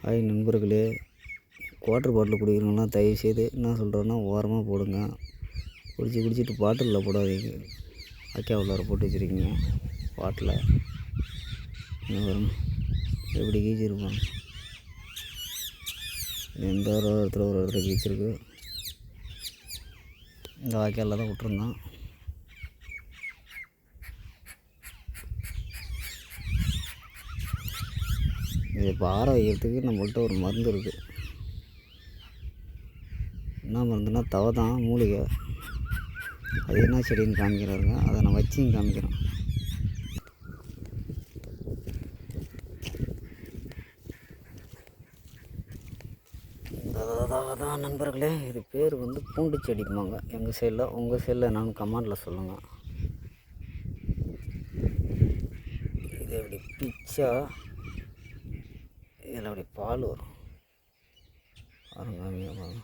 Hi நண்பர்களே குவாட்ரு பாட்டில் குடிக்கிறவங்களாம் தயவு செய்து என்ன சொல்கிறேன்னா ஓரமாக போடுங்க. குடிச்சு குடிச்சிட்டு பாட்டிலில் போடாதீங்க. அக்கா உள்ளார போட்டு வச்சுருக்கீங்க பாட்டில் இங்க எப்படி கீச்சிருப்பாங்க எந்த ஒரு இடத்துல ஒரு இடத்துல கீச்சிருக்கு. இந்த வாய்க்காலில் தான் விட்டுருந்தான். இதை பாறை வைக்கிறதுக்கு நம்மள்ட்ட ஒரு மருந்து இருக்குது என்ன மருந்துன்னா தவை தான் மூலிகை. அது என்ன செடின்னு காமிக்கிறாருங்க அதை நான் வச்சியும் காமிக்கிறேன். அதான் நண்பர்களே இது பேர் வந்து பூண்டு செடிப்பாங்க எங்கள் சைடில் உங்கள் சைடில் என்னன்னு கமெண்டில் சொல்லுங்கள் இது எப்படி பிச்சா இதில் அப்படி பால் வரும் பாருங்க பாருங்க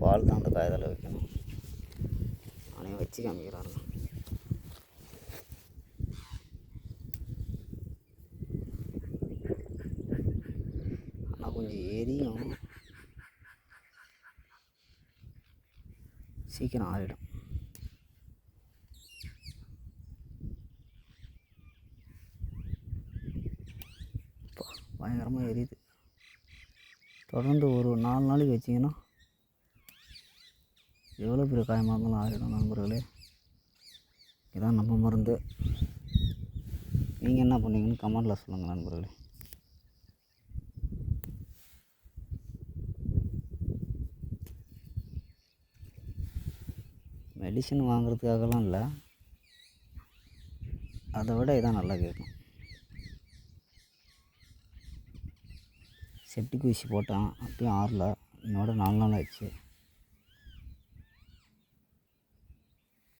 பால் தான் அந்த காயத்தில் வைக்கணும். வச்சு காமிக்கிறாருங்க. ஆனால் கொஞ்சம் எரியும். சீக்கிரம் ஆறிடும். பயங்கரமாக எரியுது. தொடர்ந்து ஒரு நாலு நாளைக்கு வச்சிங்கன்னா எவ்வளோ பெரிய காயமாக இருந்தாலும் ஆறிடும் நண்பர்களே. இதான் நம்ம மருந்து. நீங்கள் என்ன பண்ணுவீங்கன்னு கமெண்டில் சொல்லுங்கள் நண்பர்களே. மெடிசன் வாங்குறதுக்காகலாம் இல்லை. அதை விட இதான் நல்லா கேட்கும். செப்டிக் ஊசி போட்டான். அப்பயும் ஆறல. என்னோட நாலு நாள் ஆச்சு.